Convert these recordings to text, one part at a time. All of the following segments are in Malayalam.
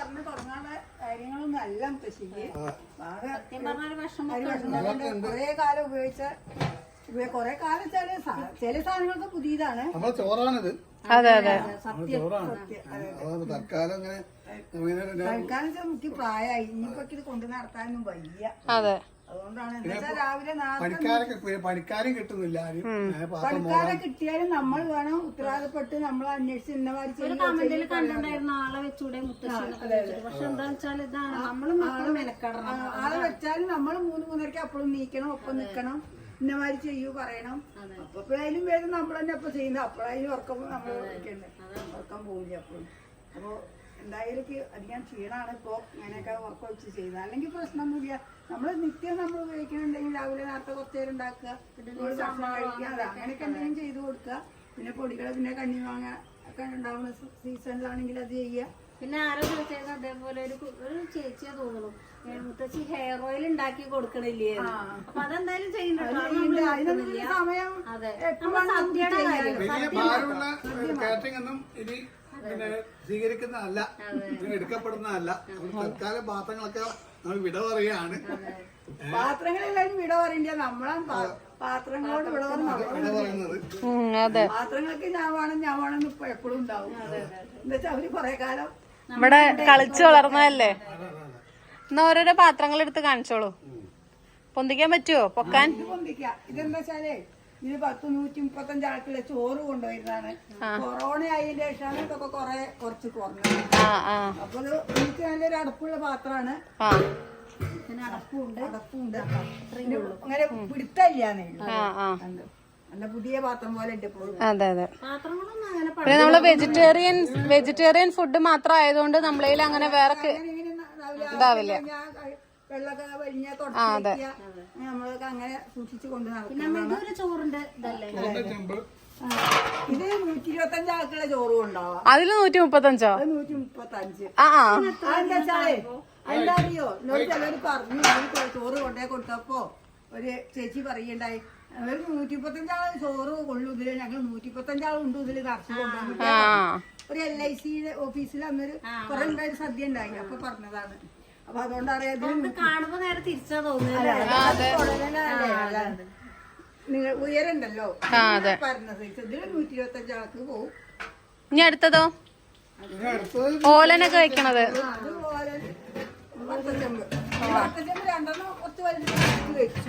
പറഞ്ഞു തുടങ്ങാനുള്ള കാര്യങ്ങളൊന്നും അല്ല മുത്തശ്ശിക്ക്. കുറേ കാലം ഉപയോഗിച്ച കുറേ കാലം ചില സാ- ചില സാധനങ്ങളൊക്കെ പുതിയതാണ്. നമ്മളെ ചോറാണിത്. അതെ അതെ. തൽക്കാലം അങ്ങനെ തൽക്കാലം പ്രായമായി. ഇനിയിപ്പോ ഇത് കൊണ്ടു നടത്താനൊന്നും വയ്യ. അതെ. അതുകൊണ്ടാണ് എന്താ രാവിലെ നാളെ പണിക്കാരൊക്കെ പണിക്കാരും കിട്ടുന്നില്ല ആരും. പണിക്കാരെ കിട്ടിയാലും നമ്മൾ വേണം ഉത്തരവാദപ്പെട്ട് നമ്മൾ അന്വേഷിച്ച് കമന്റിൽ കണ്ടിട്ടുണ്ടായിരുന്നു ആളെ വെച്ചാലും നമ്മൾ മൂന്ന് മൂന്നരക്ക് അപ്പോഴും നീക്കണം ഒപ്പം നിൽക്കണം ഇന്നമാതിരി ചെയ്യൂ പറയണം. അപ്പോഴായാലും എപ്പോഴായാലും വേഗം നമ്മൾ തന്നെ അപ്പൊ ചെയ്യുന്നത്. അപ്പോഴായാലും ഉറക്കം നമ്മൾ ഉറക്കം പോകില്ല അപ്പോഴും അപ്പൊ എന്തായാലും അധികം ക്ഷീണാണ് ഇപ്പോ. അങ്ങനെയൊക്കെ ഉറക്കം വെച്ച് ചെയ്യുന്നത് അല്ലെങ്കിൽ പ്രശ്നമൊന്നുമില്ല. നമ്മൾ നിത്യം നമ്മൾ ഉപയോഗിക്കുന്നുണ്ടെങ്കിൽ രാവിലെ നേരത്തെ കുറച്ച് നേരം ഉണ്ടാക്കുക. ഭക്ഷണം കഴിക്കുക. അങ്ങനെയൊക്കെ എന്തെങ്കിലും ചെയ്ത് കൊടുക്കുക. പിന്നെ പൊടികൾ പിന്നെ കണ്ണി വാങ്ങ ഒക്കെ ഉണ്ടാവുന്ന സീസണിലാണെങ്കിൽ അത് ചെയ്യുക. പിന്നെ ആരോ ചോദിച്ചത് അതേപോലെ ഒരു ഒരു ചേച്ചിയെ തോന്നുന്നു. മുത്തശ്ശി ഹെയർ ഓയിൽ ഉണ്ടാക്കി കൊടുക്കണില്ലേ അപ്പൊ അതെന്തായാലും ചെയ്യുന്നുണ്ട് അത് സദ്യയുടെ കാര്യം പിന്നെ സ്വീകരിക്കുന്നതല്ല. എടുക്കപ്പെടുന്നതല്ല. തൽക്കാലം പാത്രങ്ങളൊക്കെ നമ്മൾ വിട പറയാണ്. പാത്രങ്ങളെല്ലാരും വിട പറയണ്ട. നമ്മളാണ് പാത്രങ്ങളോട് വിട പറയുന്നത്. പാത്രങ്ങൾക്ക് ഞാൻ വേണം ഞാൻ വേണം ഇപ്പൊ എപ്പോഴും ഉണ്ടാവും. എന്താ അവർ കൊറേ കാലം ഇവിടെ കളിച്ചു വളർന്നതല്ലേ? എന്നാ ഓരോരോ പാത്രങ്ങൾ എടുത്ത് കാണിച്ചോളൂ പൊന്തിക്കാൻ പറ്റുമോ പൊക്കാൻ? ഇത് ഇതെന്താ വെച്ചാലേ ഇത് പത്ത് നൂറ്റി മുപ്പത്തഞ്ച് ആൾക്കുള്ള ചോറ് കൊണ്ടുവരുന്നതാണ്. കൊറോണ ആയതിന്റെ ശേഷമാണ് ഇതൊക്കെ കൊറേ കുറച്ച് കുറഞ്ഞത്. ആ ആ. അപ്പൊ എനിക്ക് നല്ലൊരു അടപ്പുള്ള പാത്രമാണ്. ആ. പിന്നെ അടപ്പുണ്ട്. അടപ്പുണ്ട്. അങ്ങനെ പിടുത്തല്ലാന്നേ കണ്ടോ? നല്ല പുതിയ പാത്രം പോലെ ഉണ്ട് അതെ അതെ. പാത്രങ്ങളൊന്നും അങ്ങനെ പിന്നെ നമ്മൾ വെജിറ്റേറിയൻ വെജിറ്റേറിയൻ ഫുഡ് മാത്രം ആയതുകൊണ്ട് നമ്മളതിൽ അങ്ങനെ വേറെ അങ്ങനെ ഇങ്ങനെ രാവിലെ ഇതാവില്ല. വെള്ളമൊക്കെ വലിഞ്ഞ തുടച്ച് നമ്മളൊക്കെ അങ്ങനെ സൂക്ഷിച്ചു കൊണ്ട് നടക്കും. ഇതൊരു ചോറിന്റെ ഇതല്ലേ? അതുകൊണ്ട് ഇത് നൂറ്റി ഇരുപത്തി അഞ്ച് ആൾക്കുള്ള ചോറ് കൊണ്ടാവാം അതിൽ നൂറ്റി മുപ്പത്തഞ്ചോ അത് നൂറ്റി മുപ്പത്തി അഞ്ച് ആ ആ. അതെന്താ വെച്ചാലേ എന്താ അറിയോ എന്നോട് പറഞ്ഞു ചോറ് കൊണ്ടേ കൊടുത്തപ്പോ ഒരു ചേച്ചി പറയണ്ടായി ഒരു നൂറ്റി മുപ്പത്തഞ്ചാൾ ചോറ് കൊള്ളു ഇതിൽ ഞങ്ങൾ നൂറ്റി മുപ്പത്തഞ്ചാൾ ഉണ്ട് ഇതിൽ നിറച്ച് ഒരു എൽ ഐ സിയുടെ ഓഫീസിൽ അന്നൊരു കുറെ ഉണ്ടായി സദ്യ ഉണ്ടായി അപ്പൊ പറഞ്ഞതാണ്. അപ്പൊ അതുകൊണ്ടാണ് ഇത് ഇത് കാണുമ്പോ നേരെ തിരിച്ചാ തോന്നുന്നത് നിങ്ങൾ ഉയരണ്ടല്ലോ? അതെ. പറഞ്ഞത് ഇതിൽ നൂറ്റി ഇരുപത്തി പോകും ഇനി അടുത്തതോ? ഇനി അടുത്തത് ഓലനൊക്കെ വെക്കണത്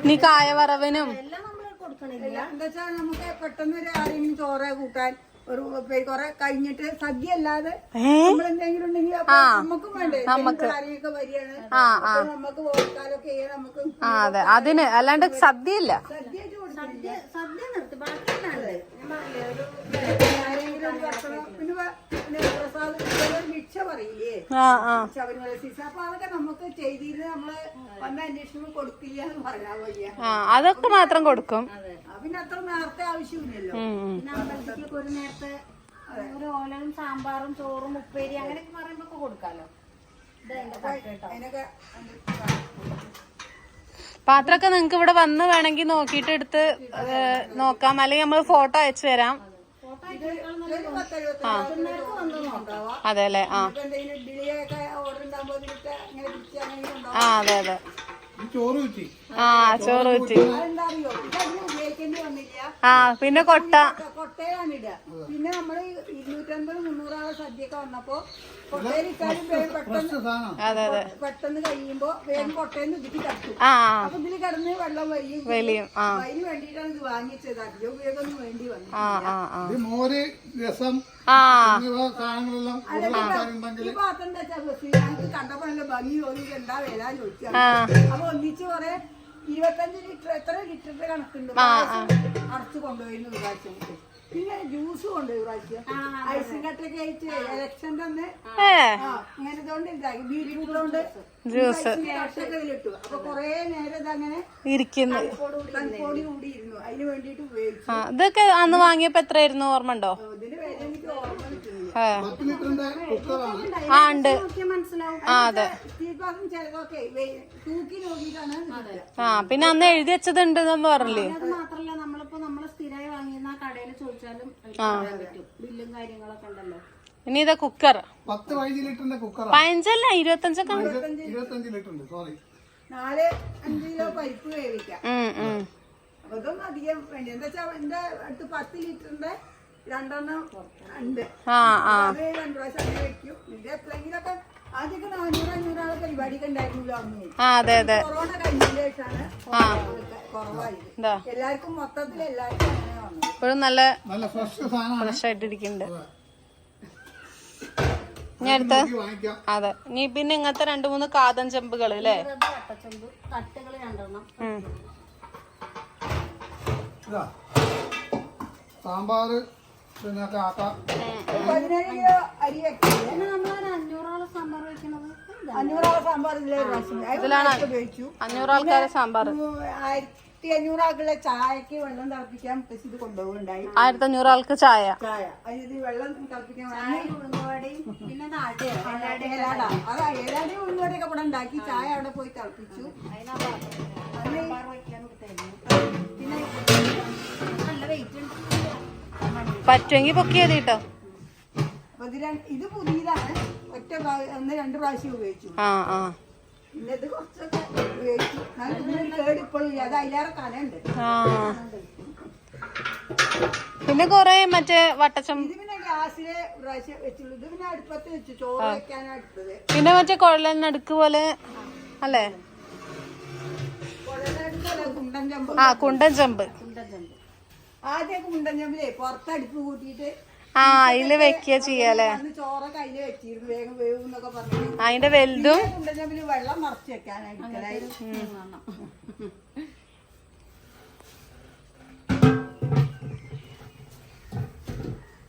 നീ കായവറവിനും. എല്ലാം നമ്മൾ കൊടുക്കണില്ല. അല്ല, എന്താ വെച്ചാൽ നമുക്ക് പെട്ടെന്ന് ഒരു ആരെങ്കിലും ചോറ കൂട്ടാൻ ഒരു കുറെ കഴിഞ്ഞിട്ട് സദ്യ അല്ലാതെ നമ്മൾ എന്തെങ്കിലും ഉണ്ടെങ്കിൽ നമുക്കും വേണ്ടേ? നമുക്ക് വരികയാണ്. നമുക്ക് ഓർക്കാലൊക്കെ ചെയ്യാൻ നമുക്ക് ആ അതെ. അതിന് അല്ലാണ്ട് സദ്യയില്ല. സദ്യ ഇല്ല. സദ്യ സദ്യ നിർത്തി. ബാക്കി പിന്നെ ഭിക്ഷ പറയില്ലേ? ശബരിമല സീസ അപ്പൊ അതൊക്കെ നമുക്ക് ചെയ്തിരുന്ന് നമ്മൾ വന്ന അന്വേഷണം കൊടുക്കില്ല എന്ന് പറയാൻ വയ്യ. ആ അതൊക്കെ മാത്രം കൊടുക്കും. പിന്നെ അത്ര നേരത്തെ ആവശ്യമില്ലല്ലോ. പിന്നെ അമ്പലത്തിലേക്ക് ഒരു നേരത്തെ ഒരു ഓലനും സാമ്പാറും ചോറും ഉപ്പേരി അങ്ങനെയൊക്കെ പറയുമ്പോ കൊടുക്കാലോ. പാത്രമൊക്കെ നിങ്ങക്ക് ഇവിടെ വന്ന് വേണമെങ്കിൽ നോക്കിയിട്ട് എടുത്ത് നോക്കാം. അല്ലെങ്കിൽ നമ്മൾ ഫോട്ടോ അയച്ചു തരാം. ഫോട്ടോ അതെ അല്ലേ? ആ. ആ അതെ അതെ. ചോറ് വെച്ചി ആ ചോറ് വെച്ച് ആ പിന്നെ കൊട്ട. കൊട്ടയാണ് ഇടുക പിന്നെ നമ്മൾ ഇരുന്നൂറ്റമ്പത് മുന്നൂറാളെ സദ്യയൊക്കെ വന്നപ്പോ വേഗം പെട്ടെന്ന് കഴിയുമ്പോ വേഗം കൊട്ടയിൽ ഇതിക്ക് തട്ടും ആ അപ്പൊ ഇതിൽ കിടന്ന് വെള്ളം വലിയും വലിയും അതിന് വേണ്ടിയിട്ടാണ് ഇത് വാങ്ങിച്ചത്. അധികം ഉപയോഗം വേണ്ടി വന്നു മോര് രസം ആ. സാധനങ്ങളെല്ലാം ഈ പാത്രം എന്താ വെച്ചാൽ ഞങ്ങൾക്ക് കണ്ടപ്പോ നല്ല ഭംഗി തോന്നി എന്താ വില ചോദിച്ചാൽ അപ്പൊ ഒന്നിച്ച് കുറെ ഇരുപത്തഞ്ച് ലിറ്റർ എത്ര ലിറ്ററിന്റെ കണക്കുണ്ട്? അടച്ചു കൊണ്ടുപോയിരുന്നു പ്രാവശ്യം പിന്നെ ജ്യൂസ് കൊണ്ടുപോയി പ്രാവശ്യം. ഐസും കട്ടൊക്കെ അയച്ച് ഇലക്ഷന്റെ അന്ന് ഇങ്ങനെ ഇതുകൊണ്ട് ഇതാക്കി. ബീറ്റ്റൂട്ട് കൊണ്ട് ജ്യൂസ്. ഇതിലിട്ടു. അപ്പൊ കൊറേ നേരം ഇതങ്ങനെ ഇരിക്കുന്നു. തണുപ്പോടി കൂടി ഇരുന്നു അതിന് വേണ്ടിട്ട് ഉപയോഗിച്ചു. ആ ഇതൊക്കെ അന്ന് വാങ്ങിയപ്പോ എത്രയായിരുന്നു? ഓർമ്മ ഉണ്ടോ? ഇതിന് വില എനിക്ക് ഓർമ്മ ആ ഉണ്ട്. അതെ. ആ പിന്നെ അന്ന് എഴുതി വെച്ചതുണ്ട് എന്ന് പറഞ്ഞില്ലേ? അത് മാത്രല്ല നമ്മളിപ്പോ നമ്മൾ സ്ഥിരമായി വാങ്ങിയിരുന്ന ആ. കടയിൽ ചോദിച്ചാലും ബില്ലും കാര്യങ്ങളൊക്കെ ഉണ്ടല്ലോ ഇനി ഇതാ കുക്കർ പത്ത് പതിനഞ്ച് ലിറ്ററിന്റെ കുക്കറാണ് പതിനഞ്ചല്ല ഇരുപത്തഞ്ചൊക്കെ നാല് അഞ്ച് കിലോ പരിപ്പ് വേവിക്കാം. അതൊന്നും. അധികം വേണ്ടി. എന്താ വെച്ചാ എന്റെ അടുത്ത് പത്ത് ലിറ്ററിന്റെ രണ്ടെണ്ണം ഉണ്ട്. അത് രണ്ടു പ്രാവശ്യം അങ്ങനെ വെക്കും. ഇത് എപ്പോഴെങ്കിലൊക്കെ ആദ്യമൊക്കെ നാനൂറ് അഞ്ഞൂറാളെ പരിപാടിയൊക്കെ ഉണ്ടായിരുന്നില്ല അന്ന്. ആ അതെ അതെ. കൊറോണ കഴിഞ്ഞതിന് ശേഷമാണ് ആ. കുറവായത്. എല്ലാവർക്കും മൊത്തത്തിൽ എല്ലാവർക്കും അങ്ങനെ വന്നത്. ഇപ്പോഴും നല്ല നല്ല ഫ്രഷ് ഇനി അടുത്ത? അതെ. ഇനി പിന്നെ ഇങ്ങനത്തെ രണ്ടു മൂന്ന് കാതൻ ചെമ്പുകൾ അല്ലേ? ചെറുത് വട്ടച്ചെമ്പ് തട്ടുകൾ രണ്ടെണ്ണം. ഇതാ. സാമ്പാറ് പതിനേഴ് കിലോ അരി അഞ്ഞൂറോളം സാമ്പാർ ഉപയോഗിച്ചു. അഞ്ഞൂറ് ആൾക്കാരെ സാമ്പാർ ആയിരത്തി ആയിരത്തി അഞ്ഞൂറാക്കുള്ള ചായക്ക് വെള്ളം തിളപ്പിക്കാൻ ഇത് കൊണ്ടുപോകുന്നുണ്ടായി. ആയിരത്തി അഞ്ഞൂറ് ആൾക്ക് ചായ. ചായ വെള്ളം തിളപ്പിക്കാൻ അത് ഇവിടെ ഉണ്ടാക്കി ചായ അവിടെ പോയി തിളപ്പിച്ചു. പിന്നെ നല്ല വെയിറ്റ് ഉണ്ട്. പറ്റുമെങ്കിൽ പൊക്കിയത് കേട്ടോ. അപ്പൊ ഇത് പുതിയതാണ്. ഒറ്റ ഒന്ന് രണ്ട് പ്രാവശ്യം ഉപയോഗിച്ചു. ആ ആ. പിന്നെ ഇത് കുറച്ചൊക്കെ ഉപയോഗിച്ചു. എന്നാലും ഇതിനൊരു കേട് ഇപ്പോഴും ഇല്ല. അത് അതിലേറെ ആ. പിന്നെ കൊറേ മറ്റേ വട്ടച്ചം ഇത് പിന്നെ ഗ്യാസിൽ പ്രാവശ്യം വെച്ചുള്ളൂ. ഇത് പിന്നെ അടുപ്പത്ത് വെച്ച്. ചോറ് വെക്കാനാണ് അടുത്തത്. പിന്നെ മറ്റേ കുഴലിനടുക്ക് പോലെ അല്ലേ? കുഴലടുപ്പല്ല കുണ്ടൻ ചമ്പ്. ആ കുണ്ടൻ ചെമ്പ്. ആദ്യമൊക്കെ കുണ്ടൻ ചമ്പിലേ പുറത്തടുപ്പ് കൂട്ടിയിട്ട് ആ അതിൽ വെക്കുക ചെയ്യാലേ ചോറൊക്കെ അതിൽ വെച്ചിരുന്നു വേഗം വേവും എന്നൊക്കെ പറഞ്ഞു അതിന്റെ വലുതും കുണ്ടൻ ചമ്പിൽ വെള്ളം നിറച്ച് വെക്കാനായിട്ട്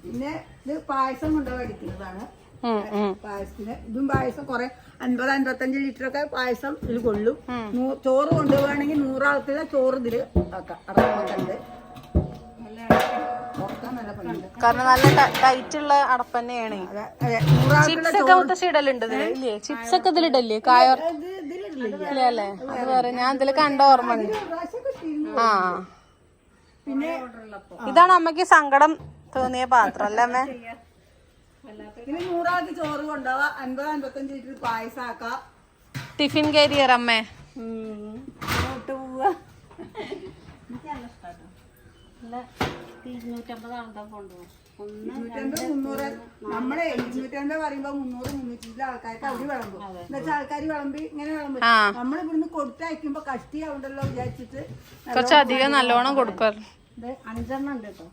പിന്നെ ഇത് പായസം കൊണ്ടുപോയി അടിക്കുന്നതാണ്. പായസത്തിന് ഇതും പായസം കുറെ അൻപത് അൻപത്തഞ്ച് ലിറ്റർ ഒക്കെ പായസം ഇതിൽ കൊള്ളും. ചോറ് കൊണ്ടുപോവുകയാണെങ്കിൽ നൂറാൾക്കുള്ള ചോറ് ഇതിൽ ആക്കാം. അടക്കമുണ്ട് കാരണം നല്ല ടൈറ്റ് ഉള്ള അടപ്പ് തന്നെയാണ് അതെ അതെ. നൂറാൾക്കുള്ള ചിപ്സ് ഒക്കെ മുത്തശ്ശി ഇടലുണ്ട് ഇതിലില്ലേ ചിപ്സ് ഒക്കെ ഇതിലിടല്ലേ കായോർ ഇത് അല്ലേ? അത് വേറെ. ഞാൻ ഇതിൽ കണ്ട ഓർമ്മ ഉണ്ട്. ആ. പിന്നെ ഇതാണ് അമ്മയ്ക്ക് സങ്കടം തോന്നിയ പാത്രം അല്ലേ അമ്മ? പിന്നെ നൂറാൾക്ക് ചോറ് കൊണ്ടുപോവാ. അൻപത് അൻപത്തഞ്ച് ലിറ്റർ പായസം ആക്കാം ടിഫിൻ കരിയർ അമ്മേ. ഉം. പോവാ. നല്ല കൊണ്ടുപോകും. ഇരുന്നൂറ്റമ്പത് മുന്നൂറ്. നമ്മളെ ഇരുന്നൂറ്റമ്പത് പറയുമ്പോ മുന്നൂറ് മുന്നൂറ്റി ആൾക്കാർക്ക് അവർ വിളമ്പും. എന്താ വെച്ചാൽ ആൾക്കാർ വിളമ്പി ഇങ്ങനെ വിളമ്പും. നമ്മൾ ഇവിടുന്ന് കൊടുത്തയക്കുമ്പോ കഷ്ടിയാവുണ്ടല്ലോ വിചാരിച്ചിട്ട് കുറച്ചധികം നല്ലോണം കൊടുക്കാറ്. അഞ്ചെണ്ണം ഉണ്ട് കേട്ടോ.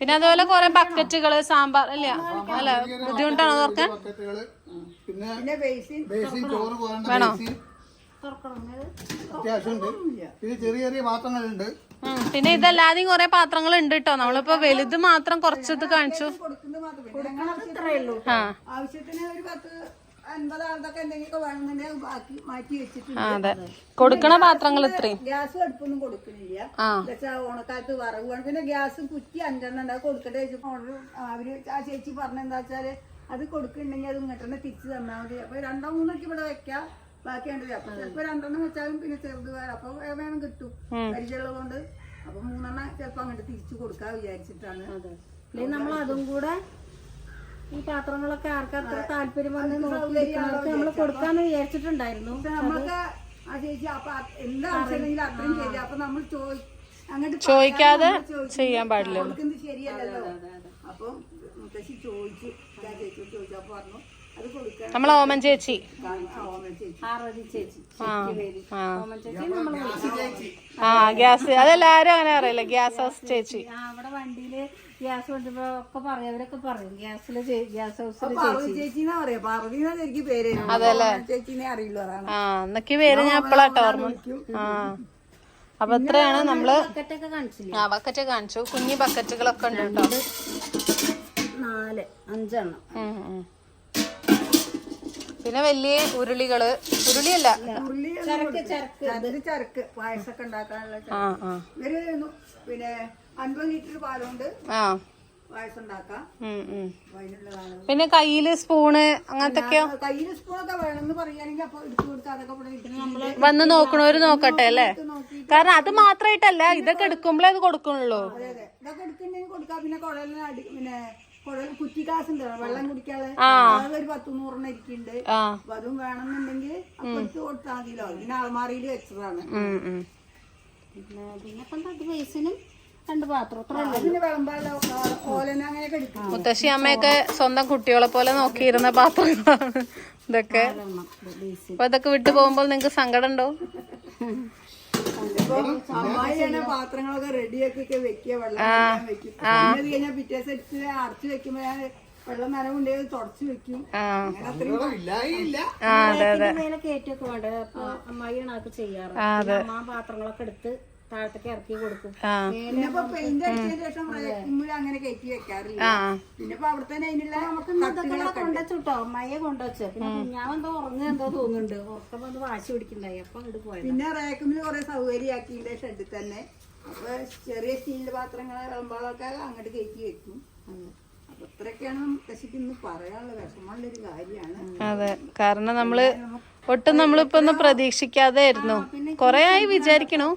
പിന്നെ അതുപോലെ കൊറേ ബക്കറ്റുകൾ സാമ്പാർ അല്ല അല്ല ബുദ്ധിമുട്ടാണോ തുറക്കാൻ പിന്നെ പിന്നെ അത്യാവശ്യമുണ്ട് പിന്നെ ചെറിയ ചെറിയ പാത്രങ്ങളുണ്ട്. പിന്നെ ഇതല്ലാതെയും കൊറേ പാത്രങ്ങൾ ഉണ്ട് കേട്ടോ നമ്മളിപ്പോ വലുത് മാത്രം കുറച്ചത് കാണിച്ചു. കൊടുക്കുന്നത് മാത്രം ഇത്രയേ ഉള്ളൂ. ആ. ആവശ്യത്തിന് ഒരു പത്ത് അൻപത് ആൾക്കൊക്കെ എന്തെങ്കിലുമൊക്കെ വേണമെന്നുണ്ടെങ്കിൽ ബാക്കി മാറ്റി വെച്ചിട്ടുണ്ട്. അതെ. കൊടുക്കണ പാത്രങ്ങൾ ഇത്രയും. ഗ്യാസ് അടുപ്പൊന്നും എന്നുവെച്ചാൽ ഓണക്കാലത്ത് വറവ് വേണം. പിന്നെ ഗ്യാസ് കുറ്റി അഞ്ചെണ്ണം ഉണ്ട്. അത് കൊടുക്കട്ടെ അവർ ആ ചേച്ചി പറഞ്ഞെന്താ വെച്ചാൽ അത് കൊടുക്കുന്നുണ്ടെങ്കിൽ അത് ഇങ്ങോട്ട് തന്നെ തിരിച്ചു തന്നാൽ മതി. അപ്പൊ രണ്ടോ മൂന്നൊക്കെ ഇവിടെ വെക്കാം. ബാക്കി കണ്ടില്ല അപ്പൊ ചിലപ്പോ രണ്ടെണ്ണം വെച്ചാലും പിന്നെ ചെറുത് വേറെ. അപ്പൊ വേണം കിട്ടും. പരിചയമുള്ളത് കൊണ്ട് അപ്പൊ മൂന്നെണ്ണം ചിലപ്പോ അങ്ങോട്ട് തിരിച്ചു കൊടുക്കാൻ വിചാരിച്ചിട്ടാണ്. നമ്മൾ അതും കൂടെ ഈ പാത്രങ്ങളൊക്കെ ആർക്കത്ര താല്പര്യം വന്ന് നോക്കിയിരിക്കുന്നവർക്ക് നമ്മൾ കൊടുക്കാന്ന് വിചാരിച്ചിട്ടുണ്ടായിരുന്നു. നമ്മൾക്ക് ആ ചേച്ചി അപ്പൊ അത് അത്രയും ശരി അപ്പൊ നമ്മൾ ചോദി അങ്ങോട്ട് ചോദിക്കാതെ. ചെയ്യാൻ പാടില്ല ശരിയല്ലല്ലോ. അപ്പൊ മുത്തശ്ശി ചോദിച്ചു. ഞാൻ ചേച്ചിയോട് ചോദിച്ചു. പറഞ്ഞു നമ്മളെ ഓമൻ ചേച്ചി. ആ ആ. ഓമൻ ചേച്ചി നമ്മൾ ആ ഗ്യാസ്. അതെല്ലാരും അങ്ങനെ അറിയില്ല ഗ്യാസ് ഹൗസ് ചേച്ചി. ആ അവിടെ വണ്ടിയിൽ ഗ്യാസ് ഒക്കെ പറയും. അവരൊക്കെ പറയും. ഗ്യാസിൽ ഗ്യാസ് ഹൗസിൽ പാർവതി ചേച്ചിന്നാ പറയാ. പാർവതി എന്നാ എനിക്ക് പേര് ചേച്ചിനെ അറിയില്ല അതാണ്. ആ എന്നൊക്കെ പേര് ഞാൻ എപ്പോഴാട്ടോ ഓർമ്മ. ആ. അപ്പൊ ഇത്രയാണ് നമ്മൾ ആ ബക്കറ്റ് കാണിച്ചു. കുഞ്ഞി ബക്കറ്റുകളൊക്കെ ഉണ്ട്? കേട്ടോ നാല് അഞ്ചെണ്ണം. പിന്നെ വലിയ ഉരുളികൾ. ഉരുളിയല്ല. ചരക്ക് ഉണ്ടാക്കാനുള്ള ഇവർ പിന്നെ അൻപത് ലിറ്റർ പാലുണ്ട് ആ. പിന്നെ കയ്യിൽ സ്പൂണ് അങ്ങനത്തെയൊക്കെയോ കയ്യിൽ സ്പൂണൊക്കെ വേണമെന്ന് പറയുകയാണെങ്കിൽ അപ്പൊ എടുത്തു കൊടുക്കുക അതൊക്കെ വന്ന് നോക്കണവര് നോക്കട്ടെ അല്ലേ? കാരണം അത് മാത്രമായിട്ടല്ല ഇതൊക്കെ എടുക്കുമ്പോഴേ അത് കൊടുക്കണുള്ളൂ അതെ അതെ. ഇതൊക്കെ എടുക്കുന്നുണ്ടെങ്കിൽ കൊടുക്കാം. പിന്നെ കുഴലിന് പിന്നെ കുഴൽ കുറ്റിക്കാസ് ഉണ്ട് വെള്ളം കുടിക്കാതെ അതൊരു പത്ത് നൂറെണ്ണം ഇരിക്കുന്നുണ്ട്. ആ. അപ്പൊ അതും വേണമെന്നുണ്ടെങ്കിൽ അപ്പൊ എടുത്ത് കൊടുത്താൽ മതിയല്ലോ ഇതിന് അളമാറിയിൽ വെച്ചതാണ്. ഉം ഉം. പിന്നെ പിന്നെ കൊണ്ട് അത് ബേസിനും രണ്ട് പാത്രം. അത്ര അതിന് വിളമ്പാലോ? ഓലന അങ്ങനെയൊക്കെ എടുക്കും. മുത്തശ്ശി അമ്മയൊക്കെ സ്വന്തം കുട്ടികളെ പോലെ നോക്കിയിരുന്ന പാത്രങ്ങളാണ് ഇതൊക്കെ. അപ്പൊ ഇതൊക്കെ വിട്ടു പോകുമ്പോൾ നിങ്ങക്ക് സങ്കടം ഉണ്ടോ പാത്രങ്ങളൊക്കെ റെഡിയാക്കി വെക്കുക വെള്ളം വെക്കും. കഴിഞ്ഞാൽ പിറ്റേ സെറ്റ് അടച്ചു വെക്കുമ്പോ ഞാൻ വെള്ളം നനവുണ്ടെങ്കിൽ തുടച്ചു വെക്കും. മേലെ കയറ്റൊക്കെ വേണ്ട അപ്പൊ അമ്മായിയാണ് അതൊക്കെ ചെയ്യാറ്. അമ്മ പാത്രങ്ങളൊക്കെ എടുത്ത് താഴത്തേക്ക് ഇറക്കി കൊടുക്കും. അങ്ങനെ കയറ്റി വെക്കാറില്ല. പിന്നെ അവിടെ തന്നെ അതിനുള്ള നമുക്ക് കൊണ്ടുവച്ചിട്ടോ? മയ കൊണ്ടുവച്ച്. പിന്നെ ഞാൻ എന്തോ ഉറങ്ങുക എന്തോ തോന്നുന്നുണ്ട്. ഉറക്കം വന്ന് വാശി പിടിക്കണ്ടായി അപ്പൊ അങ്ങോട്ട് പോയത്. പിന്നെ റേക്കുമ്പിൽ കുറെ സൗകര്യമാക്കിയിട്ടുണ്ട് ഷെഡിൽ തന്നെ. അപ്പൊ ചെറിയ സ്റ്റീൽ പാത്രങ്ങളെ വിളമ്പാളൊക്കെ അങ്ങോട്ട് കയറ്റി വെക്കും. അതെ. കാരണം നമ്മൾ ഒട്ടും നമ്മളിപ്പൊന്നും പ്രതീക്ഷിക്കാതെ ആയിരുന്നു കൊറേ ആയി വിചാരിക്കണു.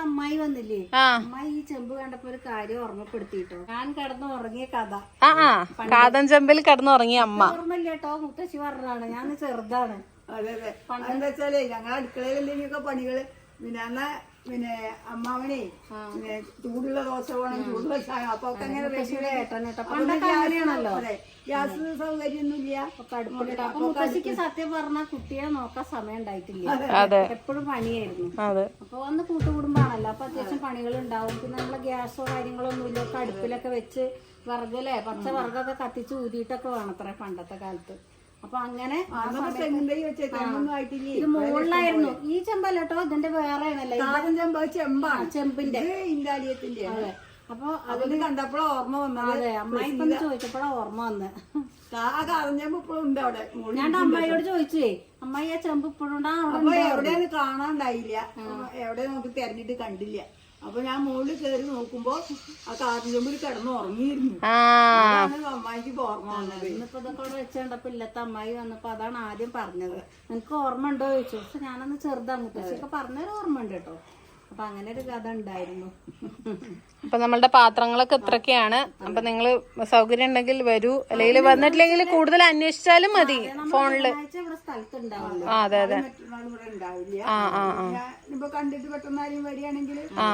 അമ്മായി വന്നില്ലേ? അമ്മായി ഈ ചെമ്പ് കണ്ടപ്പോ ഒരു കാര്യം ഓർമ്മപ്പെടുത്തിട്ടോ ഞാൻ കടന്നു ഉറങ്ങിയ കഥ. ആ ആ. കാതൻ ചെമ്പിൽ കിടന്നുറങ്ങിയ അമ്മ. ഓർമ്മയില്ല കേട്ടോ മുത്തശ്ശി പറഞ്ഞതാണ്. ഞാൻ ചെറുതാണ്. അതെ അതെ. എന്താ വെച്ചാലേ ഞങ്ങൾ അടുക്കളയിൽ എന്തെങ്കിലുമൊക്കെ പണികൾ? പിന്നെ പിന്നെ അമ്മാവനെ പിന്നെ ചൂടുള്ള ദോശ വേണം ചൂടുള്ള ചായ. അപ്പൊ ഒക്കെ അങ്ങനെ റെഡിയുടെ ഗ്യാസ് സൗകര്യമൊന്നുമില്ല. സത്യം പറഞ്ഞ കുട്ടിയെ നോക്കാൻ സമയം ഉണ്ടായിട്ടില്ല. എപ്പോഴും പണിയായിരുന്നു. അപ്പൊ വന്ന് കൂട്ടുകുടുംബാണല്ലോ. അപ്പൊ അത്യാവശ്യം പണികൾ ഉണ്ടാവും പിന്നെ നമ്മളെ ഗ്യാസോ കാര്യങ്ങളൊന്നും ഒന്നുമില്ല ഒക്കെ അടുപ്പിലൊക്കെ വെച്ച് വിറകല്ലേ പച്ച വിറകൊക്കെ കത്തിച്ച് ഊതിയിട്ടൊക്കെ വേണം പണ്ടത്തെ കാലത്ത്. അപ്പൊ അങ്ങനെ ഇത് മുകളിലായിരുന്നു. ഈ ചെമ്പല്ല കേട്ടോ ഇതിന്റെ വേറെ ചെമ്പ് ചെമ്പാണ്. ചെമ്പിന്റെ. ഇന്ദാലിയത്തിന്റെ ഇന്റാലിയത്തിന്റെ അപ്പൊ അതിന് കണ്ടപ്പോഴാ ഓർമ്മ വന്നത്. അതെ അമ്മായി ചോദിച്ചപ്പോഴാ ഓർമ്മ വന്ന്. ആ കാതം ചെമ്പ് ഉണ്ട് അവിടെ. മുകളിൽ. ഞാൻ അമ്മായിയോട് ചോദിച്ചേ അമ്മായി ആ ചെമ്പ് ഇപ്പോഴും എവിടെയാണ് കാണാണ്ടായില്ല. എവിടെ നമുക്ക് തെരഞ്ഞിട്ട് കണ്ടില്ല. അപ്പൊ ഞാൻ മുകളിൽ കയറി നോക്കുമ്പോ ആ കാറിന്റെ മുമ്പിൽ കിടന്ന് ഉറങ്ങിയിരുന്നു. ആ. അതാണ് അമ്മായിക്ക് ഓർമ്മ വന്നത്. ഇന്നിപ്പോ ഇതൊക്കെ അവിടെ വെച്ചുകൊണ്ടപ്പോ ഇല്ലത്തെ അമ്മായി വന്നപ്പോ അതാണ് ആദ്യം പറഞ്ഞത്. നിനക്ക് ഓർമ്മ ഉണ്ടോ ചോദിച്ചു. പക്ഷെ ഞാനന്ന് ചെറുതാ പക്ഷെ പറഞ്ഞൊരു ഓർമ്മ ഉണ്ട് കേട്ടോ. അപ്പൊ അങ്ങനെ ഒരു കഥ ഉണ്ടായിരുന്നു. അപ്പൊ നമ്മളുടെ പാത്രങ്ങളൊക്കെ ഇത്രയൊക്കെയാണ്. അപ്പൊ നിങ്ങൾ സൗകര്യം ഉണ്ടെങ്കിൽ വരൂ. അല്ലെങ്കിൽ വന്നിട്ടില്ലെങ്കിൽ കൂടുതൽ അന്വേഷിച്ചാലും മതി ഫോണിൽ. ആ അതെ അതെ. ആ ആ ആ. കണ്ടിട്ട് പെട്ടെന്ന് വരികയാണെങ്കിൽ. ആ.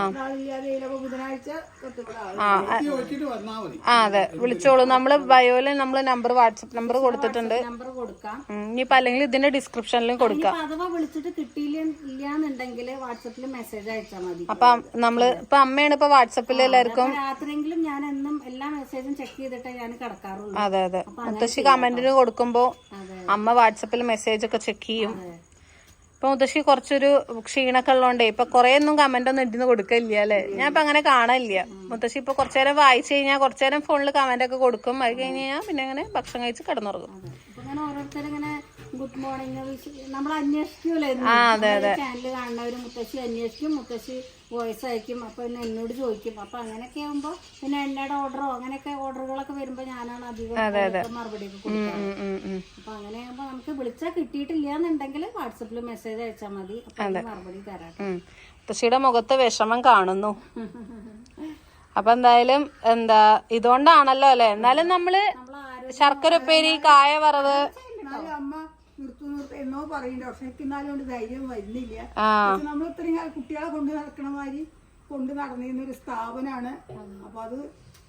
അതെ. വിളിച്ചോളൂ. നമ്മൾ ബയോയിൽ നമ്മൾ നമ്പർ വാട്സപ്പ് നമ്പർ കൊടുത്തിട്ടുണ്ട്. നമ്പർ കൊടുക്കാം. ഉം, ഇനിയിപ്പോ അല്ലെങ്കിൽ ഇതിന്റെ ഡിസ്ക്രിപ്ഷനിലും കൊടുക്കാം. അഥവാ വിളിച്ചിട്ട് കിട്ടിയില്ല ഇല്ലാന്നുണ്ടെങ്കിൽ വാട്സപ്പിൽ മെസ്സേജ് മതി. അപ്പൊ നമ്മൾ ഇപ്പൊ അമ്മയാണ് ഇപ്പൊ വാട്സപ്പിൽ എല്ലാവർക്കും രാത്രിയെങ്കിലും ഞാൻ എന്നും എല്ലാ മെസ്സേജും ചെക്ക് ചെയ്തിട്ടേ ഞാൻ കിടക്കാറുള്ളൂ. അതെ അതെ. മുത്തശ്ശി കമന്റിന് കൊടുക്കുമ്പോ അമ്മ വാട്സപ്പിൽ മെസ്സേജ് ഒക്കെ ചെക്ക് ചെയ്യും. ഇപ്പൊ മുത്തശ്ശി കുറച്ചൊരു ക്ഷീണൊക്കെ ഉള്ളതുകൊണ്ടേ ഇപ്പൊ കൊറേ ഒന്നും കമന്റ് ഒന്നും ഇടുന്ന് കൊടുക്കില്ല അല്ലെ? ഞാൻ ഇപ്പൊ അങ്ങനെ കാണാനില്ല മുത്തശ്ശി ഇപ്പൊ കുറച്ചേരം വായിച്ചു കഴിഞ്ഞാൽ കുറച്ചേരം ഫോണിൽ കമന്റ് ഒക്കെ കൊടുക്കും. അത് കഴിഞ്ഞ് കഴിഞ്ഞാൽ പിന്നെ അങ്ങനെ ഭക്ഷണം കഴിച്ച് കിടന്നുറങ്ങും. ഓരോരുത്തരും ഇങ്ങനെ ഓരോരുത്തരിങ്ങനെ ഗുഡ് മോർണിംഗ് നമ്മൾ അന്വേഷിക്കൂലേ ചാനൽ കാണുന്നവര് മുത്തശ്ശി അന്വേഷിക്കും മുത്തശ്ശി വോയിസ് അയക്കും അപ്പൊ പിന്നെ എന്നോട് ചോദിക്കും. അപ്പൊ അങ്ങനെയൊക്കെ ആകുമ്പോ പിന്നെ എണ്ണയുടെ ഓർഡറോ അങ്ങനെയൊക്കെ ഓർഡറുകളൊക്കെ വരുമ്പോ ഞാനാണ് അധികം മറുപടി കൊടുക്കാറ്. ഉം, ഉം, ഉം. നമുക്ക് വിളിച്ചാൽ കിട്ടിയിട്ടില്ല എന്നുണ്ടെങ്കിൽ വാട്സപ്പിൽ മെസ്സേജ് അയച്ചാൽ മതി. അപ്പൊ മറുപടി തരാം. മുത്തശ്ശിയുടെ മുഖത്ത് വിഷമം കാണുന്നു. അപ്പൊ എന്തായാലും എന്താ ഇതുകൊണ്ടാണല്ലോ അല്ലെ? എന്നാലും നമ്മൾ ശർക്കര ഉപ്പേരി കായ വറവ് അമ്മ പറയുന്നുണ്ട് പക്ഷെ എനിക്ക് എന്നാലും കൊണ്ട് ധൈര്യം വരുന്നില്ല. നമ്മൾ ഇത്രയും കാലം കുട്ടികളെ കൊണ്ട് നടക്കണ മാതിരി കൊണ്ട് നടന്നിരുന്ന ഒരു സ്ഥാപനമാണ് അപ്പൊ അത്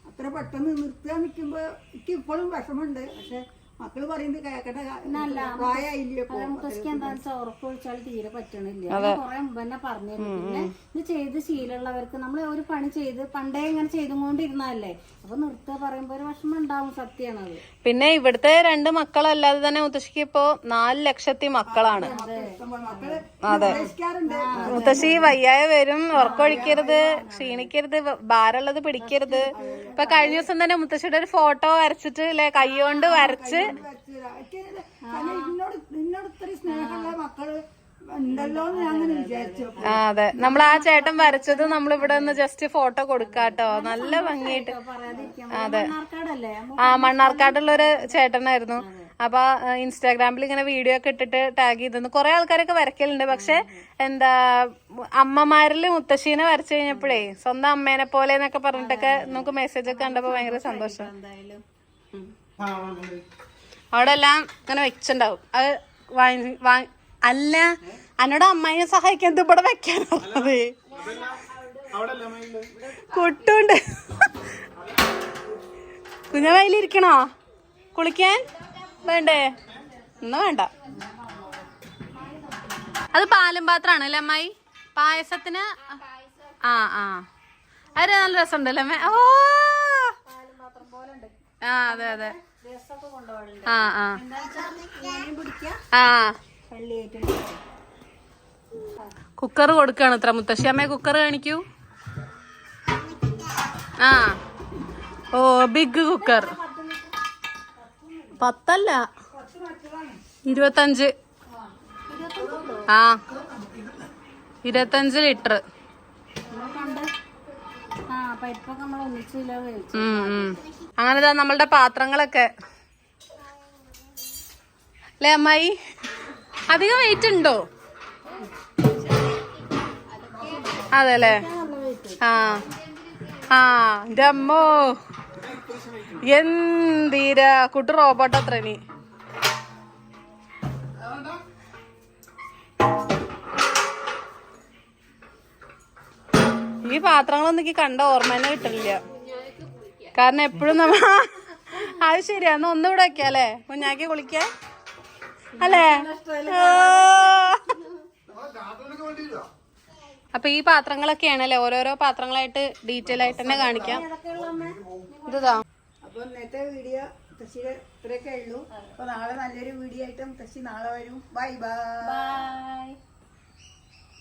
അത്ര പെട്ടെന്ന് നിർത്താൻ നിൽക്കുമ്പോ എനിക്ക് ഇപ്പോഴും വിഷമമുണ്ട്. പക്ഷെ മക്കൾ പറയുന്നത് കേക്കട്ടെ പ്രായമായില്ലേ ഇപ്പൊ മുത്തശ്ശിക്ക് എന്താണെന്ന് വെച്ചാൽ ഉറക്കൊഴിച്ചാൽ തീരെ പറ്റണില്ല. കുറെ മുമ്പ് തന്നെ പറഞ്ഞിരുന്നു. പിന്നെ ഇത് ചെയ്ത് ശീലമുള്ളവർക്ക് നമ്മൾ ഒരു പണി ചെയ്ത് പണ്ടേ ഇങ്ങനെ ചെയ്തുകൊണ്ടിരുന്നല്ലേ അപ്പൊ നിർത്തുക പറയുമ്പോ ഒരു വിഷമം ഉണ്ടാവും സത്യമാണ് അത് പിന്നെ ഇവിടുത്തെ രണ്ട് മക്കളല്ലാതെ തന്നെ മുത്തശ്ശിക്ക് ഇപ്പോ നാല് ലക്ഷത്തി മക്കളാണ്. അതെ. മുത്തശ്ശി വയ്യായ വരും ഉറക്കൊഴിക്കരുത് ക്ഷീണിക്കരുത് ഭാരമുള്ളത് പിടിക്കരുത്. ഇപ്പൊ കഴിഞ്ഞ ദിവസം തന്നെ മുത്തശ്ശിയുടെ ഒരു ഫോട്ടോ വരച്ചിട്ട് അല്ലെ കൈകൊണ്ട് വരച്ച് ആ അതെ. നമ്മൾ ആ ചേട്ടൻ വരച്ചത് നമ്മൾ ഇവിടെ നിന്ന് ജസ്റ്റ് ഫോട്ടോ കൊടുക്കാട്ടോ നല്ല ഭംഗിയായിട്ട്. അതെ. ആ മണ്ണാർക്കാടുള്ള ഒരു ചേട്ടനായിരുന്നു അപ്പൊ ഇൻസ്റ്റാഗ്രാമിൽ ഇങ്ങനെ വീഡിയോ ഒക്കെ ഇട്ടിട്ട് ടാഗ് ചെയ്തിരുന്നു. കുറെ ആൾക്കാരൊക്കെ വരയ്ക്കലുണ്ട്. പക്ഷെ എന്താ അമ്മമാരിൽ മുത്തശ്ശീനെ വരച്ചു കഴിഞ്ഞപ്പോഴേ സ്വന്തം അമ്മേനെ പോലെ എന്നൊക്കെ പറഞ്ഞിട്ടൊക്കെ നമുക്ക് മെസ്സേജ് ഒക്കെ കണ്ടപ്പോ ഭയങ്കര സന്തോഷം. അവിടെ എല്ലാം ഇങ്ങനെ വെച്ചിണ്ടാവും അത് വാങ്ങി വാങ്ങി അല്ല എന്നോട് അമ്മയെ സഹായിക്കാൻ ഇവിടെ വെക്കാനുള്ളത്. കൊട്ടുണ്ട്. കുഞ്ഞ വയലിരിക്കണോ കുളിക്കാൻ? വേണ്ടേ? ഒന്നും വേണ്ട. അത് പാലും പാത്രമാണ് അല്ലേ അമ്മായി? പായസത്തിന്? ആ ആ. അത് നല്ല രസമുണ്ടല്ലേ അമ്മ? ഓ! ആ അതെ അതെ. ആ കുക്കർ കൊടുക്കാണ് ഇത്ര മുത്തശ്ശി. അമ്മയെ കുക്കർ കാണിക്കൂ. ആ. ഓ ബിഗ് കുക്കർ പത്തല്ല. ഇരുപത്തഞ്ച്. ആ. ഇരുപത്തഞ്ച് ലിറ്റർ അങ്ങനെ നമ്മളുടെ പാത്രങ്ങളൊക്കെ. അല്ലേ അമ്മായി? അധികം വെയിറ്റ് ഉണ്ടോ? അതെ അല്ലേ ആ ആ അമ്മോ. എന്തിരാ? കുട്ടി റോബോട്ട് അത്ര നീ ഈ പാത്രങ്ങളൊന്നും എനിക്ക് കണ്ട ഓർമ്മ തന്നെ കിട്ടില്ല കാരണം എപ്പോഴും നമ്മ അത് ശരിയാ. എന്നാ ഒന്നുകൂടെ വെക്കാം അല്ലേ? കുഞ്ഞാക്കി കുളിക്കാൻ അല്ലേ. അപ്പൊ ഈ പാത്രങ്ങളൊക്കെയാണല്ലേ ഓരോരോ പാത്രങ്ങളായിട്ട് ഡീറ്റെയിൽ ആയിട്ട് തന്നെ കാണിക്കാം. ഇതാ അപ്പൊ ഇന്നത്തെ വീഡിയോ മുത്തശ്ശിയുടെ ഇത്രയൊക്കെ ഉള്ളൂ. അപ്പൊ നാളെ നല്ലൊരു വീഡിയോ ആയിട്ട് മുത്തശ്ശി നാളെ വരും. Bye bye